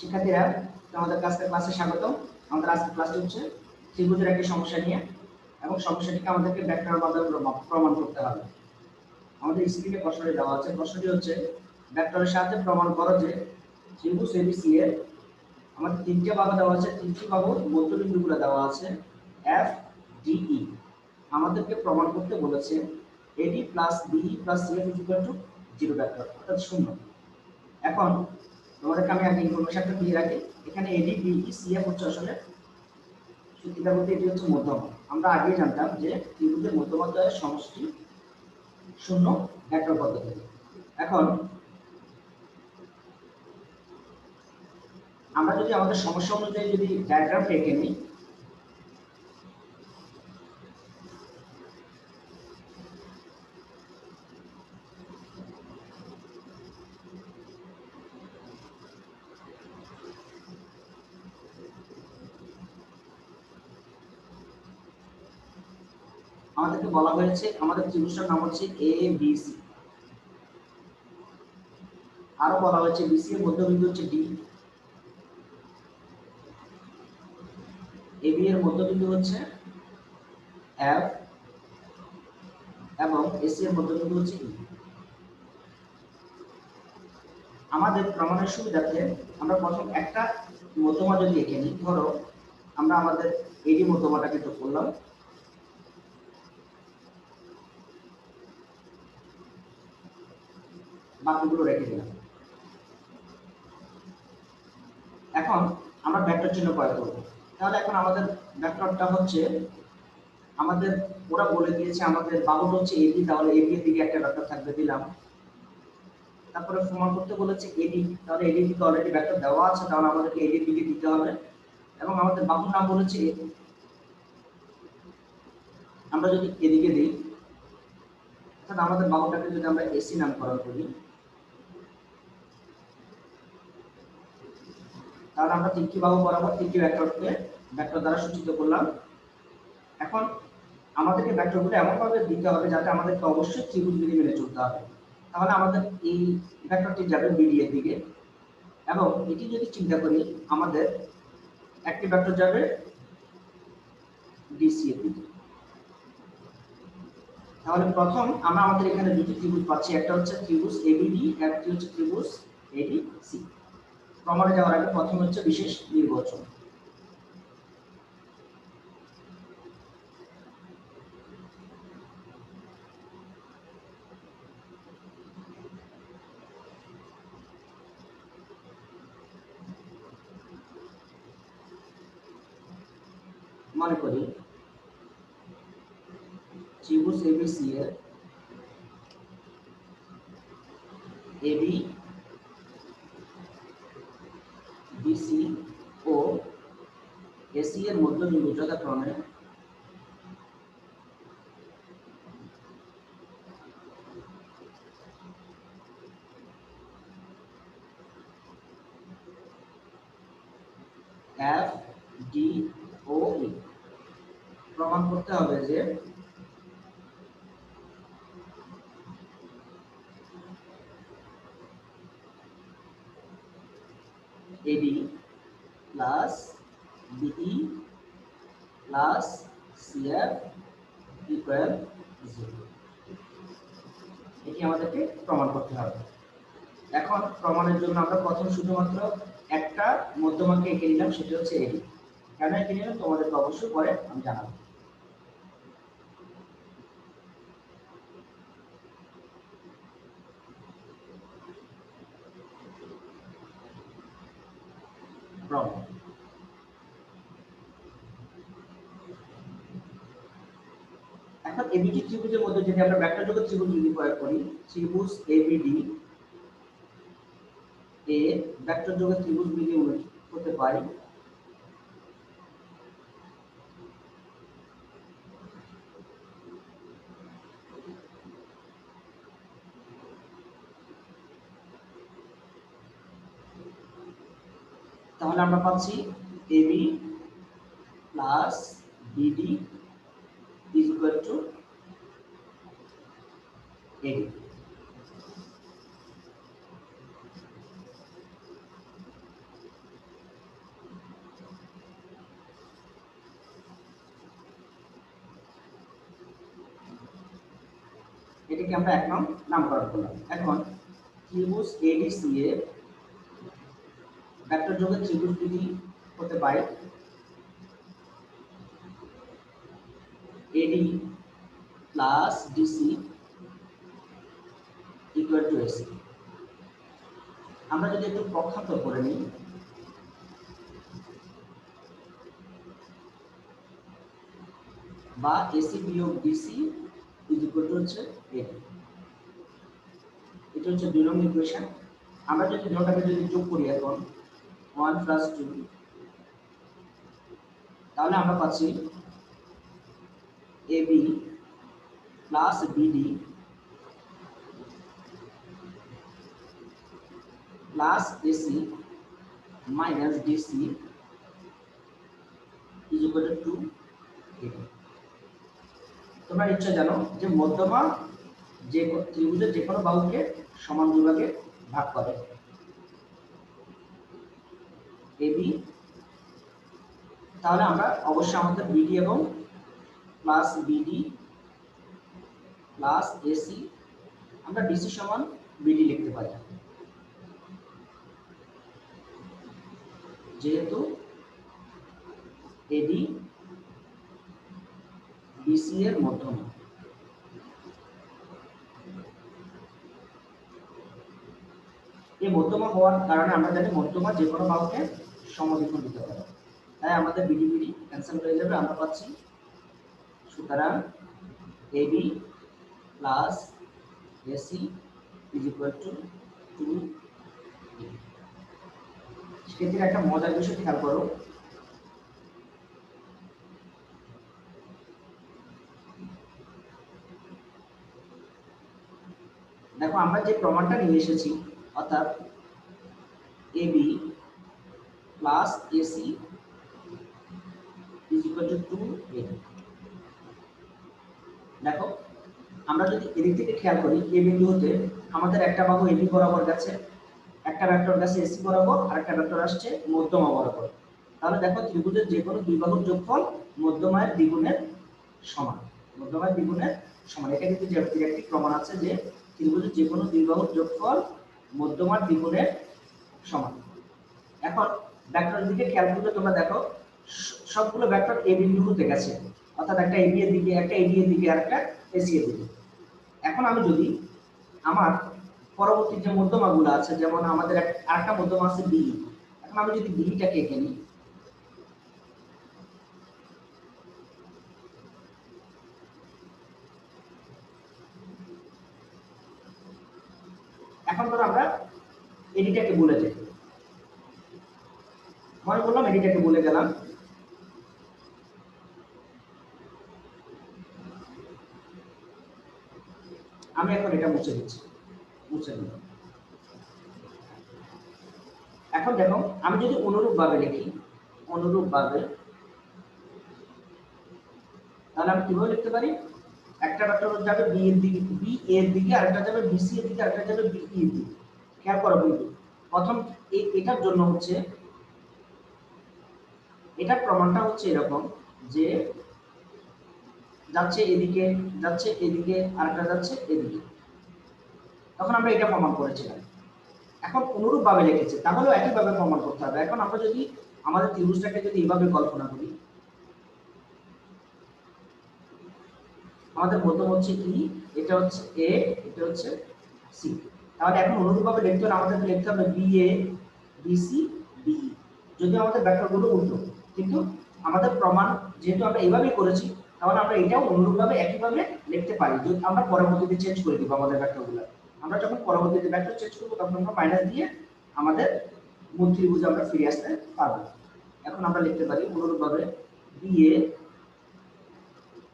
শিক্ষার্থীরা, আমাদের আজকের ক্লাসে স্বাগত আমাদের আজকের ক্লাসটি হচ্ছে ত্রিভুজের একটি সমস্যা নিয়ে এবং সমস্যাটিকে আমাদেরকে ব্যাখ্যার মাধ্যমে প্রমা- প্রমাণ করতে হবে। আমাদের স্ক্রিনে প্রশ্নটি দেওয়া আছে। প্রশ্নটি হচ্ছে ভেক্টরের সাহায্যে প্রমাণ করো যে ত্রিভুজ এবিসি এর আমাদের তিনটে বাহু দেওয়া আছে। তিনটি বাহুর মধ্যবিন্দুগুলো দেওয়া আছে। এফ ডিই আমাদেরকে প্রমাণ করতে বলেছে AD plus BE plus CF equal to zero vector অর্থাৎ শূন্য। এখন তোমাদেরকে আমি আগে ইনফরমেশনটা দিয়ে রাখি। এখানে এডি বিই সিএফ হচ্ছে আসলে সত্যিকার বলতে এটি হচ্ছে মধ্যমা। আমরা আগেই জানতাম যে ত্রিভুজের মধ্যমাত্রার সমষ্টি শূন্য ভেক্টর পদ্ধতি। এখন আমরা যদি আমাদের সমস্যা অনুযায়ী যদি ডায়াগ্রাম এঁকে নিই আমাদেরকে বলা হয়েছে, আমাদের ত্রিভুজটার নাম হচ্ছে এ বি সি আরও বলা হয়েছে বিসি এর মধ্যবিন্দু হচ্ছে ডি এবি এর মধ্যবিন্দু হচ্ছে এফ এবং এসি এর মধ্যবিন্দু হচ্ছে ই আমাদের প্রমাণের সুবিধার্থে আমরা প্রথম একটা মধ্যমা যদি এঁকে নিই, ধরো আমরা আমাদের এডি মধ্যমাটাকে যোগ করলাম। বাকিগুলো রেখে দিলাম। এখন আমরা ভেক্টর চিহ্ন প্রয়োগ করব। তাহলে এখন আমাদের ভেক্টরটা হচ্ছে, আমাদের, ওরা বলে দিয়েছে আমাদের বাহুটা হচ্ছে এবি তাহলে এবি এর দিকে একটা ভেক্টর থাকবে, দিলাম। তারপরে প্রমাণ করতে বলেছে এডি তাহলে এডি দিকে অলরেডি ভেক্টর দেওয়া আছে, তাহলে আমাদেরকে এডি দিকে দিতে হবে। এবং আমাদের বাহুর নাম বলেছে। আমরা যদি এদিকে দিই, তাহলে আমাদের বাহুটাকে যদি আমরা এসি নামকরণ করি তাহলে আমরা তিনটি বাহু বরাবর তিনটি ভেক্টরকে ভেক্টর দ্বারা সূচিত করলাম। এখন আমাদেরকে ভেক্টরগুলো এমনভাবে দিতে হবে যাতে আমাদেরকে অবশ্যই ত্রিভুজ বিধি মেনে চলতে হবে। তাহলে আমাদের এই ভেক্টরটি যাবে বিডি এর দিকে। এবং এটি যদি চিন্তা করি, আমাদের একটি ভেক্টর যাবে ডিসি এর দিকে। তাহলে প্রথম আমরা আমাদের এখানে দুটি ত্রিভুজ পাচ্ছি। একটা হচ্ছে ত্রিভুজ এবিডি একটি হচ্ছে ত্রিভুজ এডিসি প্রমাণে যাওয়ার আগে প্রথম হচ্ছে বিশেষ নির্বাচন। মনে করি ত্রিভুজ এবিসি এর এবি বিসি ও এসি এর মধ্যবিন্দু যথাক্রমে এফ ডি ও প্রমাণ করতে হবে যে AD plus BE plus CF equal zero এটি আমাদেরকে প্রমাণ করতে হবে। এখন প্রমাণের জন্য আমরা প্রথম শুধুমাত্র একটা মধ্যমাকে এঁকে নিলাম, সেটি হচ্ছে এডি কেন এঁকে নিলাম? তোমাদেরকে অবশ্যই পরে আমি জানাব প্রমাণ এখন এবিডি ত্রিভুজের মধ্যে যদি আমরা ভেক্টর যোগ ত্রিভুজ যদি প্রয়োগ করি, ত্রিভুজ এবিডি এ ভেক্টর যোগ ত্রিভুজ অনুযায়ী হতে পারি। তাহলে আমরা পাচ্ছি AB plus BD equal to AD. এটাকে আমরা এখন নামকরণ করলাম এখন ত্রিভুজ এডিসি এর ভেক্টর যোগে ত্রিভুজ হতে পারে plus DC equal to AC আমরা যদি একটু পক্ষান্তর করে নিই, বা এসি বিয়োগ ডিসি ইকুয়াল টু হচ্ছে এডি এটা হচ্ছে দুই নম্বর ইকুয়েশন আমরা যদি দুটোটাকে যদি যোগ করি এখন ওয়ান প্লাস টু তাহলে আমরা পাচ্ছি AB plus BD plus AC minus DC is equal to AB তোমরা নিশ্চয় জানো যে মধ্যমা যে ত্রিভুজের যে কোনো বাহুকে সমান দুভাগে ভাগ করে। এবি তাহলে আমরা অবশ্যই আমাদের বিডি এবং প্লাস বিডি প্লাস এসি আমরা ডিসি সমান বিডি লিখতে পারি। যেহেতু এডি বিসি এর মধ্যমা। এই মধ্যমা হওয়ার কারণে আমরা জানি মধ্যমা যে কোনো বাহুকে সমদ্বিখণ্ড দিতে পারে। তাই আমাদের বিডি বিডি ক্যান্সেল হয়ে যাবে, আমরা পাচ্ছি সুতরাং AB plus AC is equal to two সেক্ষেত্রে একটা মজার বিষয় খেয়াল করো। দেখো, আমরা যে প্রমাণটা নিয়ে এসেছি, অর্থাৎ AB plus AC is equal to two AB দেখো আমরা যদি এদিক থেকে খেয়াল করি, এ বিন্দু হতে আমাদের একটা বাহু এবি বরাবর গেছে, একটা ভেক্টর গেছে এসি বরাবর, আর একটা ভেক্টর আসছে মধ্যমা বরাবর। তাহলে দেখো ত্রিভুজের যে কোনো দুই বাহুর যোগফল মধ্যমায়ের দ্বিগুণের সমান, মধ্যমায়ের দ্বিগুণের সমান। এটা কিন্তু একটি প্রমাণ আছে যে ত্রিভুজের যে কোনো দুই বাহুর যোগফল মধ্যমার দ্বিগুণের সমান। এখন ভেক্টরের দিকে খেয়াল করলে তোমরা দেখো সবগুলো ভেক্টর এ বিন্দু হতে গেছে। অর্থাৎ একটা এবি এর দিকে, একটা এডি এর দিকে, আর একটা এসি এর দিকে। এখন আমি যদি আমার পরবর্তী যে মধ্যমাগুলো আছে, যেমন আমাদের একটা মধ্যমা আছে বি এখন আমি যদি বিটাকে এঁকে নিই। এখন ধরো আমরা এডিটাকে বলে যাই। মনে করলাম এডিটাকে বলে গেলাম আমি এখন এটা মুছে দিচ্ছি। মুছে দিলাম। এখন দেখো, আমি যদি অনুরূপ ভাবে লিখি অনুরূপ ভাবে তাহলে আমি কীভাবে লিখতে পারি? একটা ভেক্টর যাবে বি এর দিকে বি এর দিকে, আরেকটা যাবে বিসি এর দিকে, আরেকটা যাবে বি এর দিকে। খেয়াল করো কিন্তু প্রথম এটার জন্য হচ্ছে, এটার প্রমাণটা হচ্ছে এরকম যে যাচ্ছে এদিকে যাচ্ছে এদিকে, আরেকটা যাচ্ছে এদিকে। তখন আমরা এটা প্রমাণ করেছিলাম। এখন অনুরূপ ভাবে লিখেছে, তাহলেও একইভাবে প্রমাণ করতে হবে। এখন আমরা যদি আমাদের ত্রিভুজটাকে যদি এইভাবে কল্পনা করি, আমাদের প্রথম হচ্ছে ই এটা হচ্ছে এ এটা হচ্ছে সি তাহলে এখন অনুরূপভাবে লিখতে হলে আমাদের লিখতে হবে B A B C B যদি আমাদের ব্যাখ্যাগুলো উল্টো, কিন্তু আমাদের প্রমাণ যেহেতু আমরা এইভাবেই করেছি তাহলে আমরা এটাও অনুরূপভাবে একইভাবে লিখতে পারি। যদি আমরা পরবর্তীতে চেঞ্জ করে দিব আমাদের ভেক্টরগুলো আমরা যখন পরবর্তীতে ভেক্টর চেঞ্জ করব, তখন আমরা মাইনাস দিয়ে আমাদের মূল ত্রিভুজে আমরা ফিরে আসতে পারব। এখন আমরা লিখতে পারি অনুরূপভাবে B A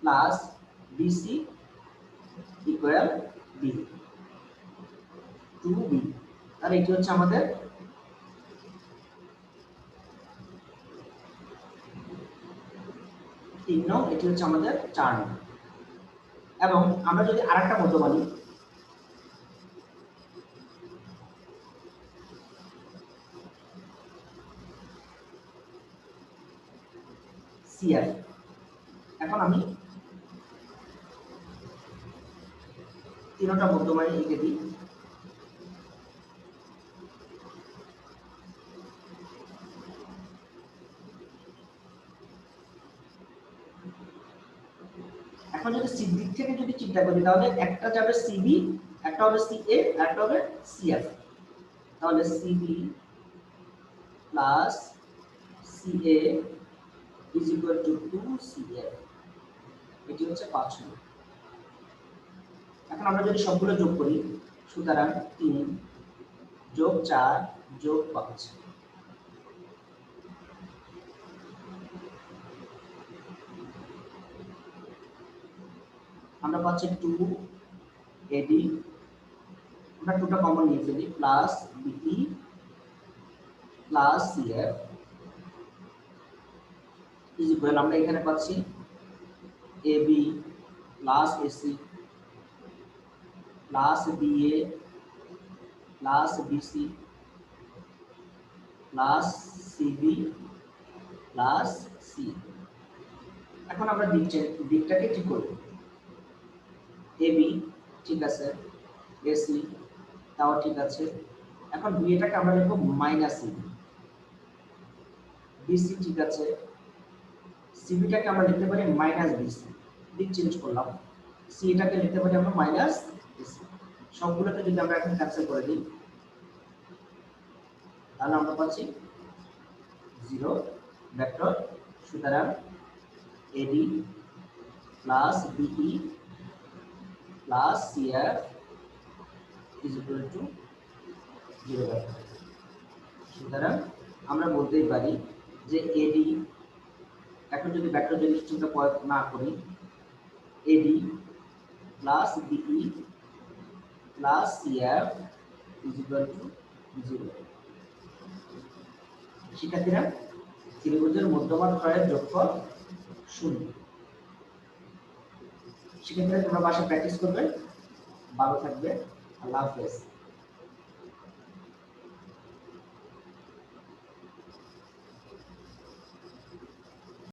plus BC equal B two B তাহলে এটি হচ্ছে আমাদের তিন নং, এটি হচ্ছে আমাদের চার নং। এবং আমরা যদি আরেকটা মতো বলি সিআই এখন আমি তিনটা মধ্যমানে লিখে দিই। এখন যদি সি, দিক থেকে যদি চিন্তা করি, তাহলে একটা যাবে সিবি, একটা হবে সিএ একটা হবে সিএফ। তাহলে CB plus CA is equal to two CF. এটি হচ্ছে পাঁচ নম্বর এখন আমরা যদি সবগুলো যোগ করি, সুতরাং তিন যোগ চার যোগ পাঁচ। আমরা পাচ্ছি টু এডি আমরা টুটা কমন নিয়ে ফেলি plus BE plus CF is equal আমরা এখানে পাচ্ছি AB plus AC plus BA plus BC plus CB plus C এখন আমরা দিকটা দিকটাকে ঠিক করব। এবি ঠিক আছে এসি তাও ঠিক আছে। এখন বিএটাকে আমরা লিখব মাইনাস সি বিসি ঠিক আছে সিবিটাকে আমরা লিখতে পারি মাইনাস বিসি দিক চেঞ্জ করলাম। সি এটাকে লিখতে পারি আমরা মাইনাস বিসি সবগুলোকে যদি আমরা এখন ক্যান্সেল করে দিই, তাহলে আমরা পাচ্ছি জিরো ভেক্টর সুতরাং AD plus BE CF is equal to zero vector সুতরাং আমরা বলতেই পারি যে এডি এখন যদি ভেক্টর যদি চিন্তা প্রয়োগ না করি AD plus BE plus CF is equal to zero শিক্ষার্থীরা, ত্রিভুজের মধ্যমান ত্রয়ের যোগফল শূন্য। শিক্ষার্থীরা তোমরা বাসায় প্র্যাকটিস করবে। ভালো থাকবে। আল্লাহ হাফেজ।